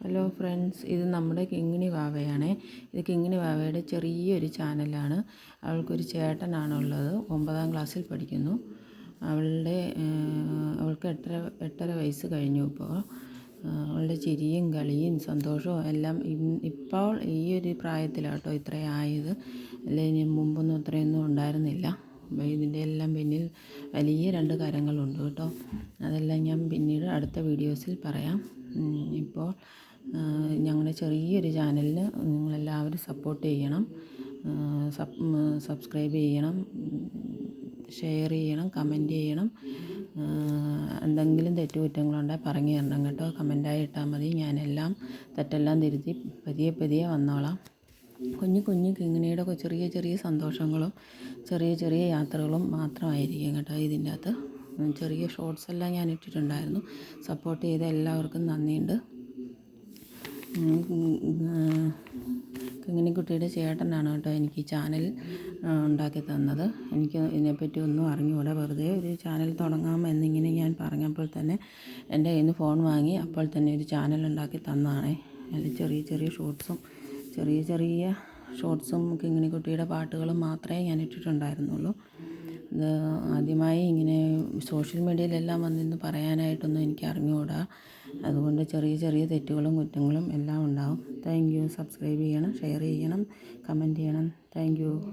Hello friends ഇത് നമ്മുടെ കിങ്ങിണി വാവയാണേ. ഇത് കിങ്ങിണി വാവയുടെ ചെറിയൊരു ചാനലാണ്. അവൾക്കൊരു ചേട്ടനാണുള്ളത്. ഒമ്പതാം ക്ലാസ്സിൽ പഠിക്കുന്നു. അവളുടെ അവൾക്ക് എട്ടര എട്ടര വയസ്സ് കഴിഞ്ഞു ഇപ്പോൾ. അവളുടെ ചിരിയും കളിയും സന്തോഷവും എല്ലാം ഇപ്പോൾ ഈ ഒരു പ്രായത്തിലാട്ടോ ഇത്രയായത് അല്ലെങ്കിൽ മുമ്പൊന്നും ഇത്രയൊന്നും ഉണ്ടായിരുന്നില്ല. ഇതിന്റെ എല്ലാം പിന്നിൽ വലിയ രണ്ട് കരങ്ങളുണ്ട് കേട്ടോ. അതെല്ലാം ഞാൻ പിന്നീട് അടുത്ത വീഡിയോസിൽ പറയാം. ഇപ്പോൾ ഞങ്ങളുടെ ചെറിയൊരു ചാനലിന് നിങ്ങളെല്ലാവരും സപ്പോർട്ട് ചെയ്യണം. സബ്സ്ക്രൈബ് ചെയ്യണം. ഷെയർ ചെയ്യണം കമന്റ് ചെയ്യണം. എന്തെങ്കിലും തെറ്റുകുറ്റങ്ങളുണ്ടെങ്കിൽ പറഞ്ഞു തരണം കേട്ടോ. കമന്റായി ഇട്ടാൽ മതി. ഞാനെല്ലാം തെറ്റെല്ലാം തിരുത്തി പതിയെ പതിയെ വന്നോളാം. കുഞ്ഞു കുഞ്ഞു കിങ്ങിണിയുടെ ചെറിയ ചെറിയ സന്തോഷങ്ങളും ചെറിയ ചെറിയ യാത്രകളും മാത്രമായിരിക്കും കേട്ടോ ഇതിന്റെ അകത്ത് ചെറിയ ഷോർട്സ് എല്ലാം ഞാൻ ഇട്ടിട്ടുണ്ടായിരുന്നു. സപ്പോർട്ട് ചെയ്ത എല്ലാവർക്കും നന്ദിയുണ്ട്. കിങ്ങിണിക്കുട്ടിയുടെ ചേട്ടനാണ് കേട്ടോ എനിക്ക് ഈ ചാനൽ ഉണ്ടാക്കി തന്നത്. എനിക്ക് ഇതിനെപ്പറ്റി ഒന്നും അറിഞ്ഞുകൂടാ വെറുതെ ഒരു ചാനൽ തുടങ്ങാം എന്നിങ്ങനെ ഞാൻ പറഞ്ഞപ്പോൾ തന്നെ എന്റെ കയ്യിൽ നിന്ന് ഫോൺ വാങ്ങി. അപ്പോൾ തന്നെ ഒരു ചാനൽ ഉണ്ടാക്കി തന്നതാണേ അതിൽ ചെറിയ ചെറിയ ഷോർട്സും ചെറിയ ചെറിയ ഷോർട്സും കിങ്ങിണിക്കുട്ടിയുടെ പാട്ടുകളും മാത്രമേ ഞാൻ ഇട്ടിട്ടുണ്ടായിരുന്നുള്ളൂ. ഇത് ആദ്യമായി ഇങ്ങനെ സോഷ്യൽ മീഡിയയിലെല്ലാം വന്നിന്ന് പറയാനായിട്ടൊന്നും എനിക്ക് അറിഞ്ഞുകൂടാ അതുകൊണ്ട് ചെറിയ ചെറിയ തെറ്റുകളും കുറ്റങ്ങളും എല്ലാം ഉണ്ടാവും. Thank you. സബ്സ്ക്രൈബ് ചെയ്യണം ഷെയർ ചെയ്യണം കമന്റ് ചെയ്യണം. Thank you.